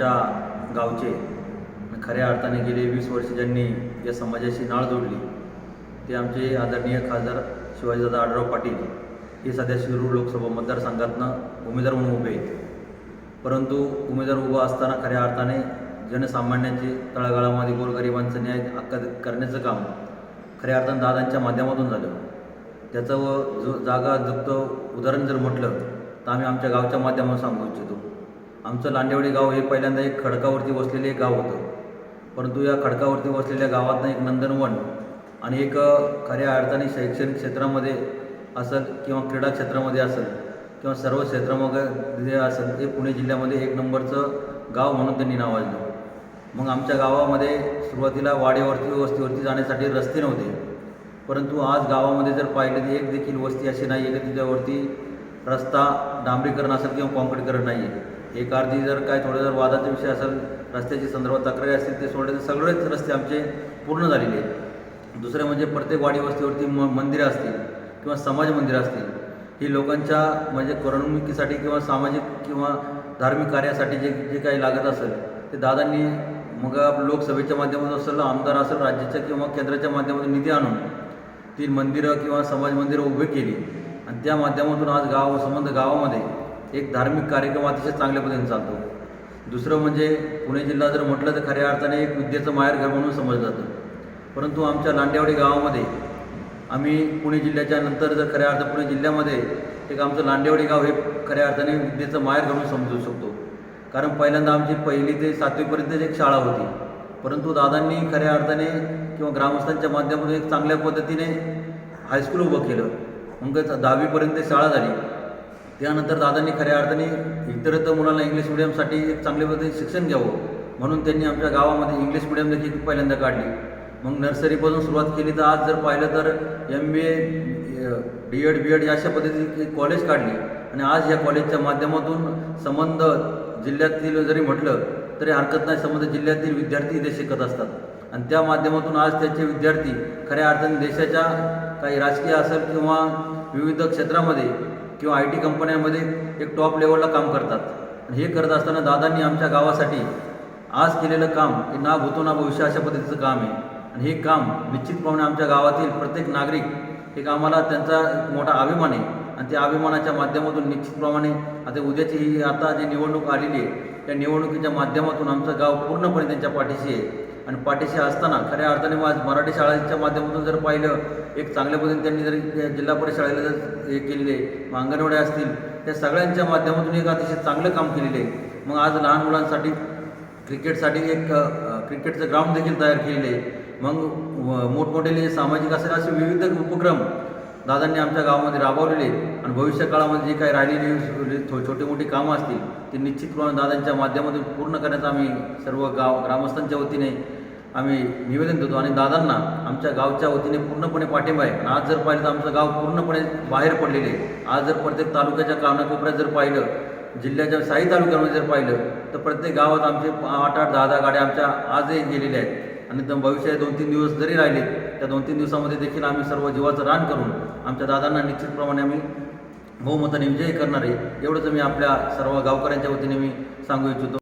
आमच्या गावचे. खऱ्या अर्थाने गेले वीस वर्ष ज्यांनी या समाजाशी नाळ जोडली ते आमचे आदरणीय खासदार शिवाजीदादा आढराव पाटील हे सध्या शिरूर लोकसभा मतदारसंघातनं उमेदवार म्हणून उभे आहेत. परंतु उमेदवार उभा असताना खऱ्या अर्थाने जनसामान्यांचे तळागाळामध्ये गोरगरिबांचं न्याय हक्क करण्याचं काम खऱ्या अर्थानं दादांच्या माध्यमातून झालं. त्याचं व जो जागा जगतं उदाहरण जर म्हटलं तर आम्ही आमच्या गावच्या माध्यमातून सांगू इच्छितो. आमचं लांडेवाडी गाव हे पहिल्यांदा एक खडकावरती वसलेले एक गाव होतं. परंतु या खडकावरती वसलेल्या गावातनं एक नंदनवन आणि एक खऱ्या अर्थाने शैक्षणिक क्षेत्रामध्ये असेल किंवा क्रीडा क्षेत्रामध्ये असेल किंवा सर्व क्षेत्रामध्ये जे असेल ते पुणे जिल्ह्यामध्ये एक नंबरचं गाव म्हणून त्यांनी नावाजलं मग आमच्या गावामध्ये सुरुवातीला वाडेवरती वस्तीवरती जाण्यासाठी रस्ते नव्हते. परंतु आज गावामध्ये जर पाहिलं तर एक देखील वस्ती अशी नाही आहे की तिच्यावरती रस्ता डांबरीकरण असेल किंवा कॉन्क्रीटकरण नाही आहे एक अर्धी जर काय थोडं जर वादाचा विषय असेल रस्त्याची संदर्भात तक्रारी असतील ते सोडले तर सगळेच रस्ते आमचे पूर्ण झालेले आहेत. दुसरे म्हणजे प्रत्येक वाडी वस्तीवरती म मंदिरं असतील किंवा समाज मंदिरं असतील ही लोकांच्या म्हणजे करमणुकीसाठी किंवा सामाजिक किंवा धार्मिक कार्यासाठी जे जे काही लागत असेल ते दादांनी मग लोकसभेच्या माध्यमातून असेल आमदार असेल राज्याच्या किंवा केंद्राच्या माध्यमातून निधी आणून ती मंदिरं किंवा समाज मंदिरं उभी केली. आणि त्या माध्यमातून आज गाव संबंध गावामध्ये एक धार्मिक कार्यक्रम अतिशय चांगल्या पद्धतीने चालतो. दुसरं म्हणजे पुणे जिल्हा जर म्हटलं तर खऱ्या अर्थाने एक विद्येचं माहेरघर म्हणून समजलं जातं. परंतु आमच्या लांडेवाडी गावामध्ये आम्ही पुणे जिल्ह्याच्या नंतर जर खऱ्या अर्थ पुणे जिल्ह्यामध्ये एक आमचं लांडेवाडी गाव हे खऱ्या अर्थाने विद्येचं माहेर घालून समजू शकतो. कारण पहिल्यांदा आमची पहिली ते सातवीपर्यंत एक शाळा होती. परंतु दादांनी खऱ्या अर्थाने किंवा ग्रामस्थांच्या माध्यमातून एक चांगल्या पद्धतीने हायस्कूल उभं केलं. मग दहावीपर्यंत शाळा झाली. त्यानंतर दादांनी खऱ्या अर्थाने इतरत्र मुलांना इंग्लिश मिडियमसाठी एक चांगल्या पद्धतीने शिक्षण घ्यावं. म्हणून त्यांनी आमच्या गावामध्ये इंग्लिश मिडियम देखील पहिल्यांदा काढली. मग नर्सरीपासून सुरुवात केली तर आज जर पाहिलं तर M B A D Ed B Ed अशा पद्धतीची कॉलेज काढली. आणि आज या कॉलेजच्या माध्यमातून संबंध जिल्ह्यातील जरी म्हटलं तरी हरकत नाही संबंध जिल्ह्यातील विद्यार्थी इथे शिकत असतात. आणि त्या माध्यमातून आज त्याचे विद्यार्थी खऱ्या अर्थाने देशाच्या काही राजकीय असेल किंवा विविध क्षेत्रामध्ये किंवा आय टी कंपन्यांमध्ये एक टॉप लेवलला काम करतात. हे करत असताना दादांनी आमच्या गावासाठी आज केलेलं काम हे ना भूतो ना भविष्य अशा पद्धतीचं काम आहे. आणि हे काम निश्चितप्रमाणे आमच्या गावातील प्रत्येक नागरिक एक आम्हाला त्यांचा मोठा अभिमान आहे. आणि त्या अभिमानाच्या माध्यमातून निश्चितप्रमाणे आता उद्याची ही आता जी निवडणूक आलेली आहे त्या निवडणुकीच्या माध्यमातून आमचं गाव पूर्णपणे त्यांच्या पाठीशी आहे. आणि पाठीशी असताना खऱ्या अर्थाने आज मराठी शाळेच्या माध्यमातून जर पाहिलं एक चांगल्या पद्धतीने त्यांनी जर जिल्हा परिषद शाळेला जर हे केलेले मग अंगणवाड्या असतील त्या सगळ्यांच्या माध्यमातून एक अतिशय चांगलं काम केलेलं. आहे मग आज लहान मुलांसाठी क्रिकेटसाठी एक क्रिकेटचं ग्राउंड देखील तयार केलेले. आहे मग मोठमोठे सामाजिक असेल असे विविध उपक्रम दादांनी आमच्या गावामध्ये राबवलेले आणि भविष्य काळामध्ये जे काही राहिलेली थो- मोठे मोठी कामं असतील ते निश्चितपणे दादांच्या माध्यमातून पूर्ण करण्याचा आम्ही सर्व गाव ग्रामस्थांच्या वतीने आम्ही निवेदन देतो आणि दादांना आमच्या गावच्या वतीने पूर्णपणे पाठिंबा आहे. आणि आज जर पाहिलं तर आमचं गाव पूर्णपणे बाहेर पडलेले आहे. आज जर प्रत्येक तालुक्याच्या कानाकोपऱ्यात जर पाहिलं जिल्ह्याच्या साई तालुक्यामध्ये जर पाहिलं तर प्रत्येक गावात आमचे आठ आठ दहा दहा गाड्या आमच्या आजही गेलेल्या आहेत. आणि तर भविष्यात दोन तीन दिवस जरी राहिले त्या दोन तीन दिवसामध्ये देखील आम्ही सर्व जीवाचं रान करून आमच्या दादांना निश्चितप्रमाणे आम्ही बहुमताने विजयी करणार आहे एवढंच मी आपल्या सर्व गावकऱ्यांच्या वतीने मी सांगू इच्छितो.